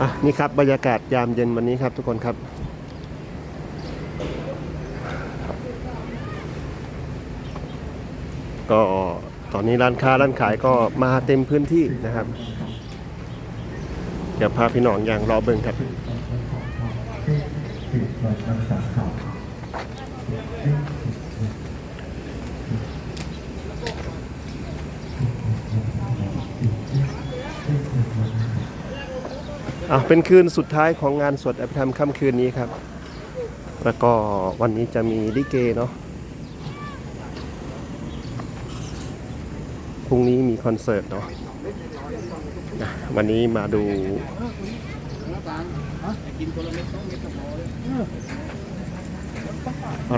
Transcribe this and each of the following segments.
อะนี่ครับบรรยากาศยามเย็นวันนี้ครับทุกคนครับ ก็ตอนนี้ร้านค้าร้านขายก็มาเต็มพื้นที่นะครับ เดี๋ยวพาพี่น้องอย่างรอเบิ่งครับ อะเป็นคืนสุดท้ายของงานสวดอภิธรรมค่ำคืนนี้ครับ แล้วก็วันนี้จะมีลิเกเนาะพรุ่งนี้มีคอนเสิร์ตเนาะนะวันนี้มาดู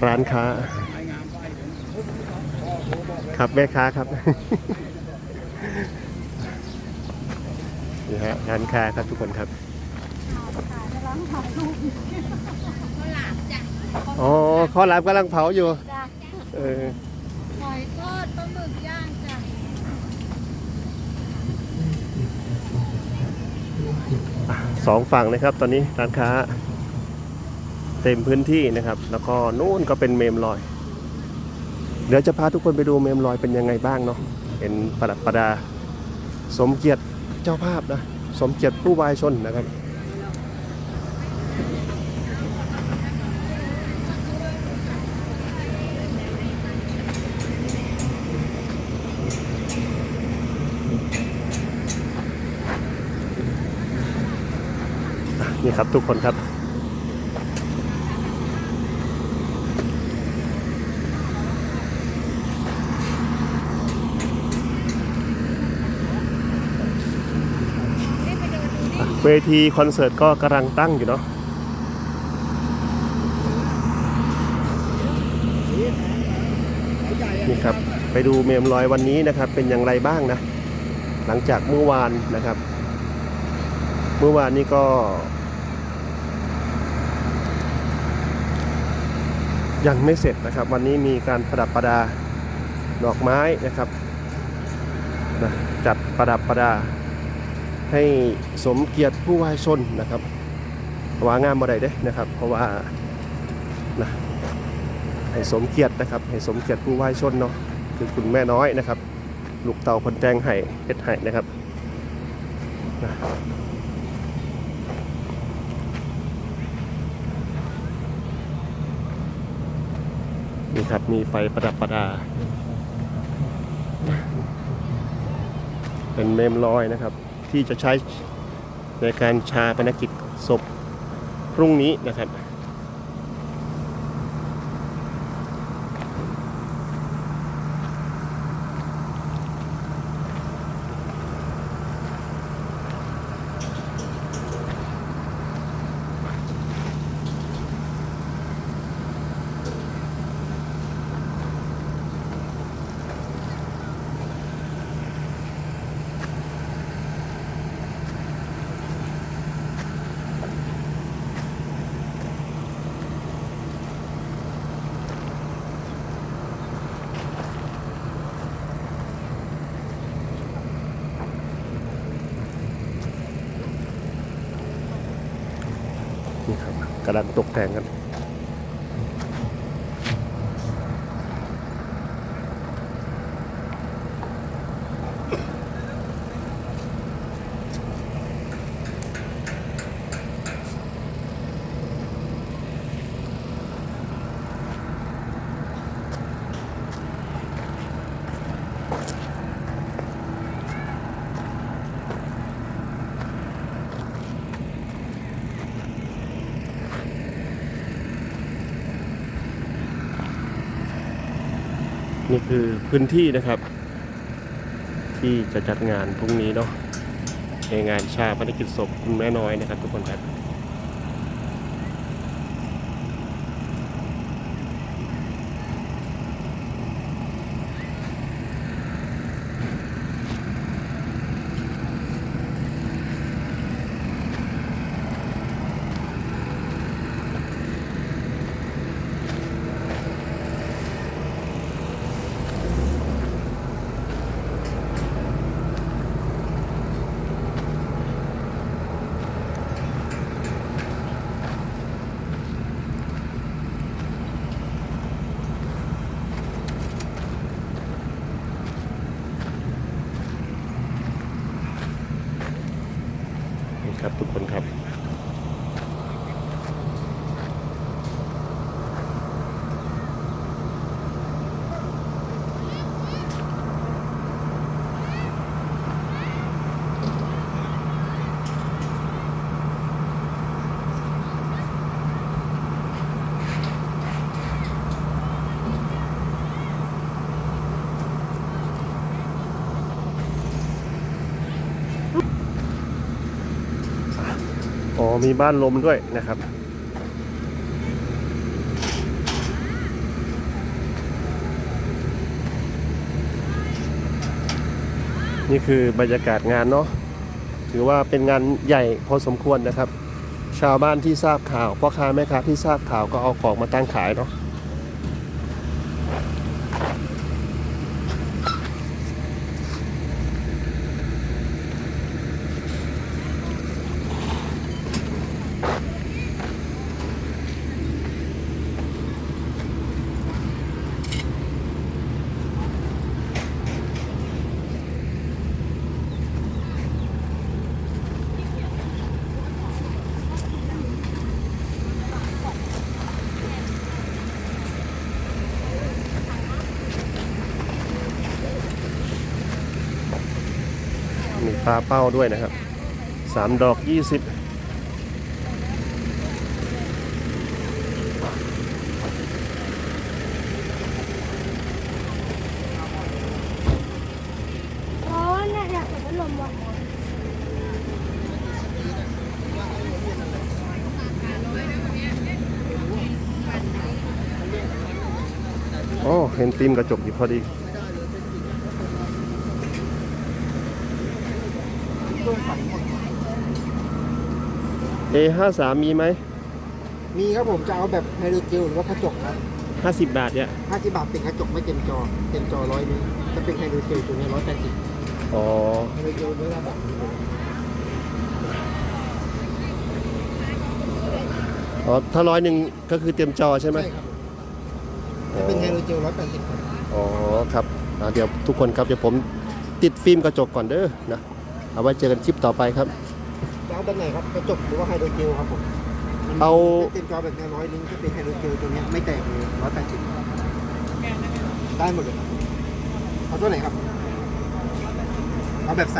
ร้านค้า ครับแม่ค้าครับ นี่ฮะร้านค้าครับทุกคนครับอ๋อข้อรับกำลังเผาอยู่จ้ะเออหอยทอดปลาหมึกย่างจ้ะอะสองฝั่งนะครับ ตอนนี้ร้านค้า เต็มพื้นที่นะครับ แล้วก็นู่นก็เป็นเมมลอย เดี๋ยวจะพาทุกคนไปดูเมมลอยเป็นยังไงบ้างเนาะเป็นประดับประดา สมเกียรติ เจ้าภาพนะ สมเกียรติผู้วายชนนะครับ นี่ครับทุกคนครับ เวทีคอนเสิร์ตก็กำลังตั้งอยู่เนาะนี่ครับไปดูเมมลอยวันนี้นะครับ เป็นอย่างไรบ้างนะ หลังจากเมื่อวานนะครับ เมื่อวานนี้ก็ ยังไม่เสร็จนะครับ วันนี้มีการประดับประดาดอกไม้นะครับนะจัดประดับประดา ให้สมเกียรติผู้วายชนนะครับว่างามบ่ได้เด้นะครับ เพราะว่านะให้สมเกียรตินะครับให้สมเกียรติผู้วายชนเนาะคือคุณแม่น้อยนะครับ ลูกเต่าคนแตงไห้เฮ็ดไห้นะครับนะนี่ครับมีไฟประดับประดา เป็นเมมลอยนะครับ ที่จะใช้ในการชาปนกิจศพพรุ่งนี้นะครับ นี่ครับ กำลังตกแต่งกัน นี่คือพื้นที่นะครับ ที่จะจัดงานพรุ่งนี้เนาะในงานชาปนกิจศพคุณแม่น้อยนะครับทุกคนครับ ครับทุกคนครับ อ๋อมีบ้านลมด้วยนะครับนี่คือบรรยากาศงานเนาะถือว่าเป็นงานใหญ่พอสมควรนะครับ ชาวบ้านที่ทราบข่าวพ่อค้าแม่ค้าที่ทราบข่าวก็เอาของมาตั้งขายเนาะ มีปลาเป้าด้วยนะครับสามดอกยี่สิบอ๋อเนี่ยอยากเปิดพัดลมว่ะโอ้ เห็นฟิล์มกระจกอยู่พอดี เอห้าสามมีไหมมีครับผมจะเอาแบบไฮโดรเจลหรือว่ากระจกครับห้าสิบบาทเนี่ย50บาทเป็นกระจกไม่เต็มจอ เต็มจอร้อยนึงถ้าเป็นไฮโดรเจลตัวนี้ร้อยแปดสิบอ๋อไฮโดรเจลเนื้อแบบนี้เลยอ๋อถ้าร้อยหนึ่งก็คือเต็มจอใช่ไหมใช่ครับผมถ้าเป็นไฮโดรเจลร้อยแปดสิบครับอ๋อครับอ่าเดี๋ยวทุกคนครับเดี๋ยวผมติดฟิล์มกระจกก่อนเด้อนะ เอาไว้เจอกันคลิปต่อไปครับ จะเอาแบบไหนครับกระจกหรือว่าไฮโดรเจลครับผมมันมีเอา เต็มจอแบบนี้ร้อยนึงถ้าเป็นไฮโดรเจลตัวนี้ไม่แตกเลยร้อยแปดสิบได้หมดเลยครับเอาตัวไหนครับเอาแบบใส